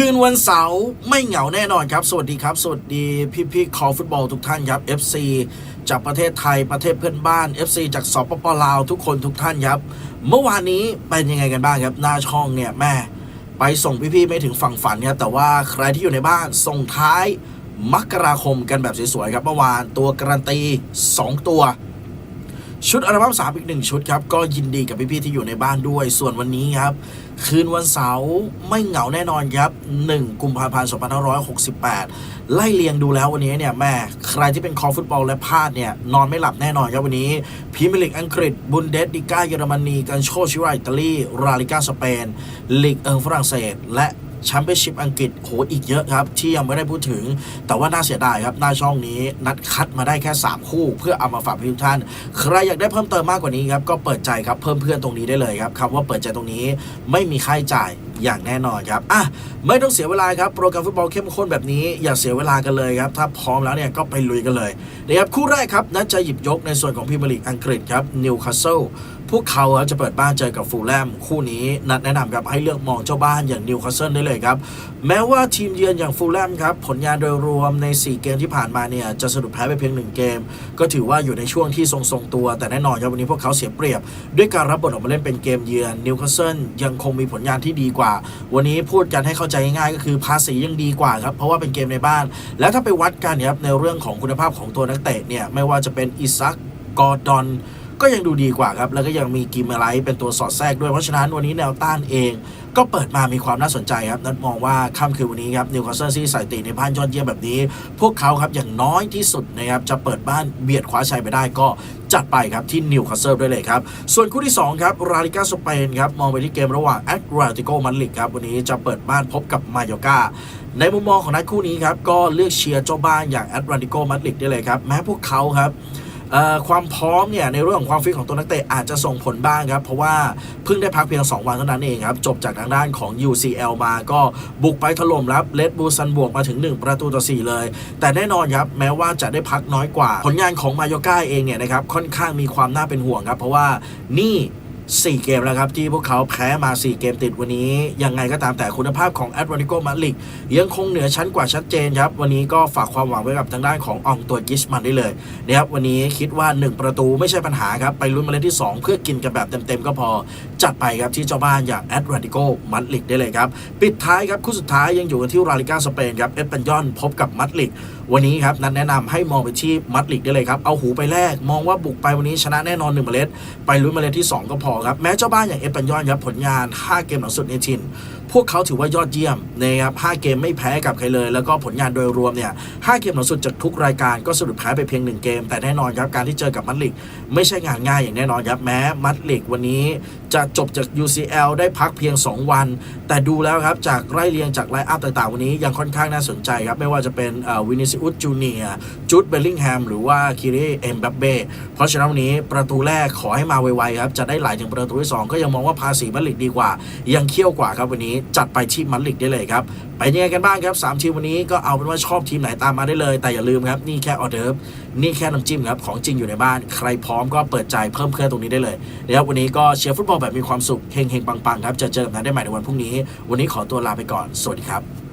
คืนวันเสาร์ไม่เหงาแน่นอนครับ สวัสดีครับ สวัสดีพี่พี่คอฟุตบอลทุกท่านครับ FC จากประเทศไทยประเทศเพื่อนบ้าน FC จากสปปลาวทุกคนทุกท่านครับ เมื่อวานนี้เป็นยังไงกันบ้างครับ หน้าช่องเนี่ยแม่ไปส่งพี่ๆไม่ถึงฝั่งฝันครับแต่ว่าใครที่อยู่ในบ้านส่งท้ายมกราคมกันแบบสวยๆครับเมื่อวานตัวการันตี 2 ตัว ชุดอัลบั้มสามอีกหนึ่งชุดครับ ก็ยินดีกับพี่ๆที่อยู่ในบ้านด้วย ส่วนวันนี้ครับ คืนวันเสาร์ไม่เหงาแน่นอนครับ 1 กุมภาพันธ์2568 ไล่เลียงดูแล้ววันนี้เนี่ยแม่ใครที่เป็นคอฟุตบอลและพลาดเนี่ยนอนไม่หลับแน่นอนครับวันนี้พรีเมียร์ลีกอังกฤษ บุนเดสลิก้าเยอรมนีกันโชชิวาอิตาลีราลิก้าสเปนลีกเอิงฝรั่งเศส และ แชมเปี้ยนชิพอังกฤษโหอีกเยอะครับ ที่ยังไม่ได้พูดถึง แต่ว่าน่าเสียดายครับ หน้าช่องนี้นัดคัดมาได้แค่ 3 คู่ เพื่อเอามาฝากพี่ทุกท่าน ใครอยากได้เพิ่มเติมมากกว่านี้ครับ ก็เปิดใจครับ เพิ่มเพื่อนตรงนี้ได้เลยครับคำว่าเปิดใจตรงนี้ไม่มีค่าใช้จ่ายอย่างแน่นอนครับ อะ ไม่ต้องเสียเวลาครับ โปรแกรมฟุตบอลเข้มข้นแบบนี้ อย่าเสียเวลากันเลยครับ ถ้าพร้อมแล้วเนี่ยก็ไปลุยกันเลยนะครับคู่แรกครับนัดจะหยิบยกในส่วนของพรีเมียร์ลีกอังกฤษครับนิวคาสเซิล พวกเขาจะเปิดบ้านเจอกับฟูลแลมคู่นี้นัดแนะนำครับให้เลือกมองเจ้าบ้านอย่างนิวคาสเซิลได้เลยครับ แม้ว่าทีมเยือนอย่างฟูลแลมครับ ผลงานโดยรวมใน 4 เกมที่ผ่านมาเนี่ย จะสะดุดแพ้ไปเพียง 1 เกม ก็ถือว่าอยู่ในช่วงที่ทรงๆตัว แต่แน่นอนครับวันนี้พวกเขาเสียเปรียบ ด้วยการรับบทออกมาเล่นเป็นเกมเยือนนิวคาสเซิลยังคงมีผลงานที่ดีกว่า วันนี้พูดกันให้เข้าใจง่ายก็คือภาษียังดีกว่าครับเพราะว่าเป็นเกมในบ้าน แล้วถ้าไปวัดกันครับในเรื่องของคุณภาพของตัวนักเตะเนี่ยไม่ว่าจะเป็นอิซักกอร์ดอน ก็ยังดูดีกว่าครับ แล้วก็ยังมีกิมเมไลท์เป็นตัวสอดแทรกด้วย เพราะฉะนั้นวันนี้แนวต้านเอง ก็เปิดมามีความน่าสนใจครับ นัดมองว่าค่ำคืนวันนี้ครับนิวคาสเซิลที่ใส่ตีในบ้านยอดเยี่ยมแบบนี้ พวกเขาครับอย่างน้อยที่สุดนะครับจะเปิดบ้านเบียดคว้าชัยไปได้ก็จัดไปครับที่นิวคาสเซิลด้วยเลยครับ ส่วนคู่ที่ 2 ครับ ราลิกาสเปนครับ มองไปที่เกมระหว่างแอตเลติโกมาดริดครับ วันนี้จะเปิดบ้านพบกับมาโยกาในมุมมองของนัดคู่นี้ครับก็เลือกเชียร์เจ้าบ้านอย่างแอตเลติโกมาดริดได้เลยครับแม้พวกเขาครับ ความพร้อมเนี่ยในเรื่องของความฟิตของตัวนักเตะอาจจะส่งผลบ้างครับ เพราะว่าเพิ่งได้พักเพียง 2 วันเท่านั้นเองครับ จบจากทางด้านของ UCL มาก็บุกไปถล่มรับเลดบูซันบวกมาถึง 1 ประตูต่อ 4 เลย แต่แน่นอนครับ แม้ว่าจะได้พักน้อยกว่า ผลงานของมายก้าเองเนี่ยนะครับค่อนข้างมีความน่าเป็นห่วงครับ เพราะว่านี่ 4 เกมแล้วครับที่พวกเขาแพ้มา 4 เกมติดวันนี้ ยังไงก็ตามแต่คุณภาพของแอตเลติโกมาดริดยังคงเหนือชั้นกว่าชัดเจนครับ วันนี้ก็ฝากความหวังไว้กับทางด้านของอองตัวกิสมันได้เลยนะครับวันนี้คิดว่า 1 ประตูไม่ใช่ปัญหาครับ ไปลุ้นมาเล่นที่ 2 เพื่อกินกันแบบเต็มๆก็พอ จัดไปครับที่เจ้าบ้านอย่างแอตเลติโกมาดริดได้เลยครับปิดท้ายครับคู่สุดท้ายยังอยู่กันที่ราลิกาสเปนครับเอสปันยอนพบกับมัดริด วันนี้ครับนัดแนะนำให้มองไปที่มัดลิกได้เลยครับ เอาหูไปแลกมองว่าบุกไปวันนี้ชนะแน่นอน1เมล็ด ไปลุ้นเมล็ดที่ 2 ก็พอครับ แม้เจ้าบ้านอย่างเอสปันยอนครับผลงาน 5 เกมหลังสุดในทิน พวกเขาถือว่ายอดเยี่ยมนะครับ5เกมไม่แพ้กับใครเลย แล้วก็ผลงานโดยรวมเนี่ย5เกมหลังสุดจากทุกรายการก็สะดุดแพ้ไปเพียง 1 เกม แต่แน่นอนครับการที่เจอกับมัดริดไม่ใช่งานง่ายอย่างแน่นอนครับแม้มัดริดวันนี้จะจบจาก UCL ได้พักเพียง 2 วัน แต่ดูแล้วครับจากไล่เรียงจากไลน์อัพต่างๆ วันนี้ยังค่อนข้างน่าสนใจครับ ไม่ว่าจะเป็นวินิซิอุสจูเนียจูดเบลลิงแฮมหรือว่าคิริเอ็มบัปเบ้เพราะฉะนั้นวันนี้ประตูแรกขอให้มาไวๆครับจะได้หลายถึงประตูที่2ก็ยังมองว่าภาษีมัดริดดีกว่า ยังเขี้ยวกว่าครับวันนี้จัดไปที่มันลิกได้เลยครับไปยังไงกันบ้างครับ 3 ทีมวันนี้ก็เอาเป็นว่าชอบทีมไหนตามมาได้เลย แต่อย่าลืมครับ นี่แค่ออเดิร์ฟนี่แค่น้ำจิ้มครับของจริงอยู่ในบ้าน ใครพร้อมก็เปิดใจเพิ่มเพื่อนตรงนี้ได้เลยนะครับวันนี้ก็เชียร์ฟุตบอลแบบมีความสุขเฮงๆปังๆครับจะเจอกันได้ใหม่ในวันพรุ่งนี้ วันนี้ขอตัวลาไปก่อนสวัสดีครับ